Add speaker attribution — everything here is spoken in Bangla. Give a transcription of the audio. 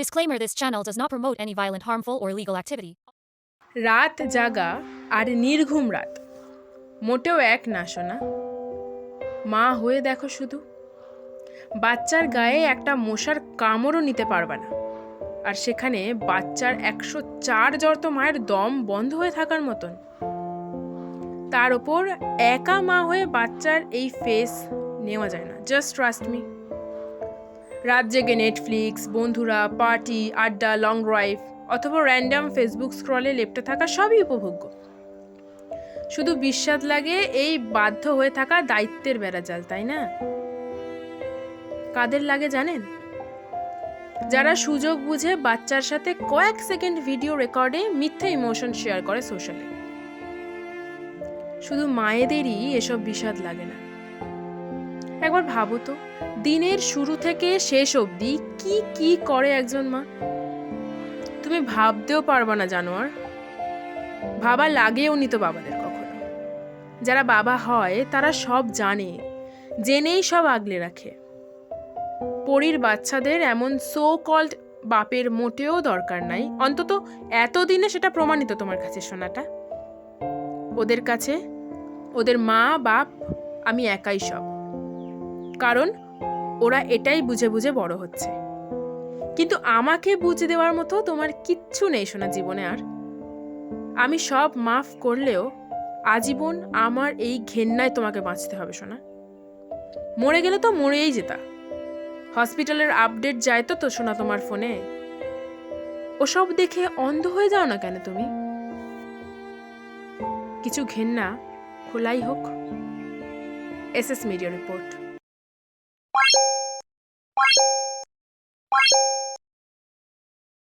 Speaker 1: Disclaimer This channel does not promote any violent, harmful, or illegal activity.
Speaker 2: রাত জাগা আর নির্ঘুম রাত। মোটেও এক না শোনা মা হয়ে দেখো শুধু। বাচ্চার গায়ে একটা মশার কামড়ও নিতে পারবে না। আর সেখানে বাচ্চার একশো চার জ্বর তো মায়ের দম বন্ধ হয়ে থাকার মতন। তার ওপর একা মা হয়ে বাচ্চার এই ফেস নেওয়া যায় না। জাস্ট ট্রাস্ট মি রাত জেগে নেটফ্লিক্স বন্ধুরা পার্টি আড্ডা লং ড্রাইভ অথবা র্যান্ডাম ফেসবুক স্ক্রলে লেপটে থাকা সবই উপভোগ্য। শুধু বিস্বাদ লাগে এই বাধ্য হয়ে থাকা দায়িত্বের বেড়াজাল, তাই না? কাদের লাগে জানেন? যারা সুযোগ বুঝে বাচ্চার সাথে কয়েক সেকেন্ড ভিডিও রেকর্ডে মিথ্যে ইমোশন শেয়ার করে সোশ্যালে শুধু মায়েদেরই এসব বিষাদ লাগে না। একবার ভাবো তো, দিনের শুরু থেকে শেষ অবধি কি কি করে একজন মা? তুমি ভাবতেও পারবা না, জানোয়ার। ভাবা লাগেও নি তো বাবাদের কখনো। যারা বাবা হয়, তারা সব জানে, জেনেই সব আগলে রাখে। পরীর বাচ্চাদের এমন সো কল্ড বাপের মোটেও দরকার নাই। অন্তত এতদিনে সেটা প্রমাণিত তোমার কাছে শোনাটা ওদের কাছে, ওদের মা, বাপ, আমি একাই সব। কারণ ওরা এটাই বুঝে বুঝে বড় হচ্ছে। কিন্তু আমাকে বুঝে দেওয়ার মতো তোমার কিচ্ছু নেই শোনা জীবনে আর। আমি সব মাফ করলেও আজীবন আমার এই ঘেন্নায় তোমাকে বাঁচতে হবে শোনা মরে গেলে তো মরেই যেতা। হসপিটালের আপডেট যায় তো তো শোনা তোমার ফোনে। ওসব দেখে অন্ধ হয়ে যাও না কেন তুমি? কিছু ঘেন্না খোলাই হোক। S S media report. you